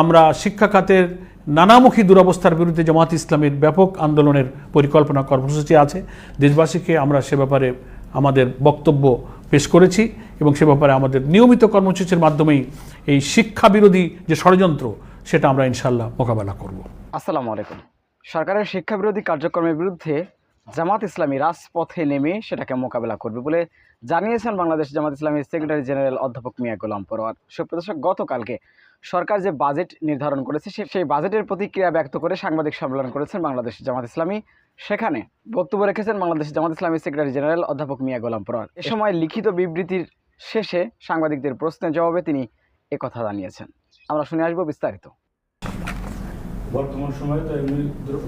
আমরা শিক্ষা খাতের নানামুখী দুরবস্থার বিরুদ্ধে জামাত ইসলামের ব্যাপক আন্দোলনের পরিকল্পনা কর্মসূচি আছে। দেশবাসীকে আমরা সে ব্যাপারে আমাদের বক্তব্য পেশ করেছি এবং সে ব্যাপারে আমাদের নিয়মিত কর্মসূচির মাধ্যমেই এই শিক্ষা বিরোধী যে ষড়যন্ত্র, সেটা আমরা ইনশাল্লাহ মোকাবেলা করব। আসসালামু আলাইকুম। সরকারের শিক্ষা বিরোধী কার্যক্রমের বিরুদ্ধে জামাত ইসলামী রাজপথে নেমে সেটাকে মোকাবেলা করবে বলে জানিয়েছেন বাংলাদেশ জামাত ইসলামীর সেক্রেটারি জেনারেল অধ্যাপক মিয়া গোলাম পরোয়ার। সুপ্রদর্শক, গতকালকে সরকার যে বাজেট নির্ধারণ করেছে সেই বাজেটের প্রতিক্রিয়া ব্যক্ত করে সাংবাদিক সম্মেলন করেছেন বাংলাদেশ জামাত ইসলামী। সেখানে বক্তব্য রেখেছেন বাংলাদেশ জামাত ইসলামী সেক্রেটারি জেনারেল অধ্যাপক মিয়া গোলাম পরোয়ার। এ সময় লিখিত বিবৃতির শেষে সাংবাদিকদের প্রশ্নের জবাবে তিনি একথা জানিয়েছেন। আমরা শুনে আসব বিস্তারিত। বর্তমান সময়ে তো এমনি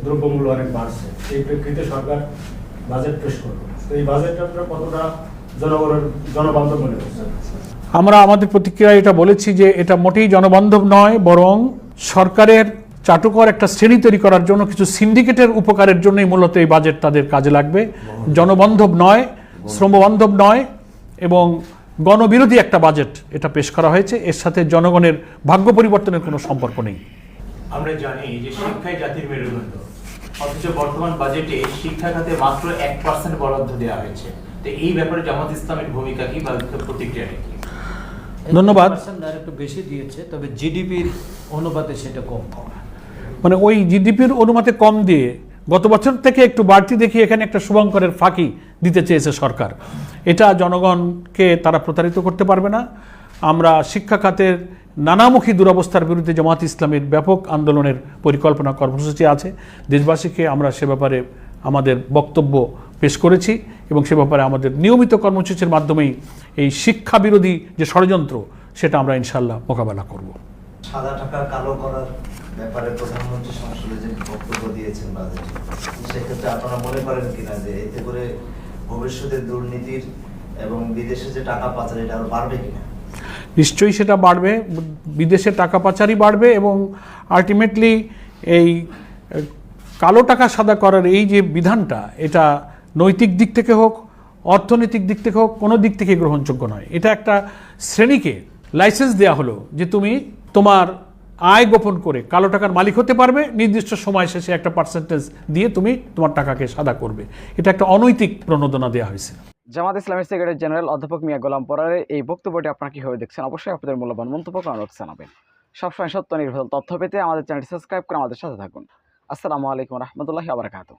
দ্রব্যমূল্য অনেক বাড়ছে। এই প্রেক্ষিতে সরকার বাজেট পেশ করবে। তো এই বাজেটটা কতটা জনগণের, জনবান্ধব মনে করছেন? আমরা আমাদের প্রতিক্রিয়ায় এটা বলেছি যে এটা মোটেই জনবান্ধব নয়, বরং সরকারের চাটুকর একটা শ্রেণি তৈরি করার জন্য, কিছু সিন্ডিকেটের উপকারের জন্যই মূলত এই বাজেট তাদের কাজে লাগবে। জনবান্ধব নয়, শ্রমবান্ধব নয়, এবং গণবিরোধী একটা বাজেট এটা পেশ করা হয়েছে। এর সাথে জনগণের ভাগ্য পরিবর্তনের কোনো সম্পর্ক নেই। আমরা জানি যে শিক্ষাই জাতির মেরুদণ্ড। অথচ বর্তমান বাজেটে শিক্ষা খাতে মাত্র এক পার্সেন্ট বরাদ্দ দেওয়া হয়েছে। তো এই ব্যাপারে জামাত ইসলামের ভূমিকা কি বা প্রতিক্রিয়াটা কি? ধন্যবাদ। আর একটু বেশি দিয়েছে তবে জিডিপির অনুপাতে সেটা কম মানে ওই জিডিপির অনুমাতে কম দিয়ে গত বছর থেকে একটু বাড়তি দেখিয়ে এখানে একটা শুভঙ্করের ফাঁকি দিতে চেয়েছে সরকার। এটা জনগণকে তারা প্রতারিত করতে পারবে না। আমরা শিক্ষা খাতের নানামুখী দুরবস্থার বিরুদ্ধে জামাত ইসলামের ব্যাপক আন্দোলনের পরিকল্পনা কর্মসূচি আছে। দেশবাসীকে আমরা সে ব্যাপারে আমাদের বক্তব্য পেশ করেছি এবং সে ব্যাপারে আমাদের নিয়মিত কর্মসূচির মাধ্যমেই এই শিক্ষা বিরোধী যে ষড়যন্ত্র, সেটা আমরা ইনশাল্লাহ মোকাবেলা করব। সাদা টাকা কালো করার ব্যাপারে প্রধানমন্ত্রী সংসদে যে বক্তব্য দিয়েছেন বাজেটে, সেক্ষেত্রে আপনারা মনে করেন কিনা যে এতে করে ভবিষ্যতে দুর্নীতির এবং বিদেশে যে টাকা পাচার, এটা আরও বাড়বে কিনা? নিশ্চয়ই সেটা বাড়বে, বিদেশে টাকা পাচারই বাড়বে এবং আলটিমেটলি এই কালো টাকা সাদা করার এই যে বিধানটা, এটা নৈতিক দিক থেকে হোক, অর্থনৈতিক দিক থেকে হোক, কোনো দিক থেকে গ্রহণযোগ্য নয়। এটা একটা শ্রেণীকে লাইসেন্স দেওয়া হলো যে তুমি তোমার আয় গোপন করে কালো টাকার মালিক হতে পারবে, নির্দিষ্ট সময় শেষে একটা পার্সেন্টেজ দিয়ে তুমি তোমার টাকাকে সাদা করবে। এটা একটা অনৈতিক প্রণোদনা দেওয়া হয়েছে। জামাত ইসলামের সেক্রেটারি জেনারেল অধ্যাপক মিয়া গোলাম পরারের এই বক্তব্যটি আপনারা কীভাবে দেখছেন? অবশ্যই আপনাদের মূল্যবান মন্তব্য কমেন্ট জানাবেন। সবসময় সত্য নির্ভর তথ্য পেতে আমাদের চ্যানেলটি সাবস্ক্রাইব করে আমাদের সাথে থাকুন। আসসালামু আলাইকুম রহমতুল্লাহি আবরাকাতু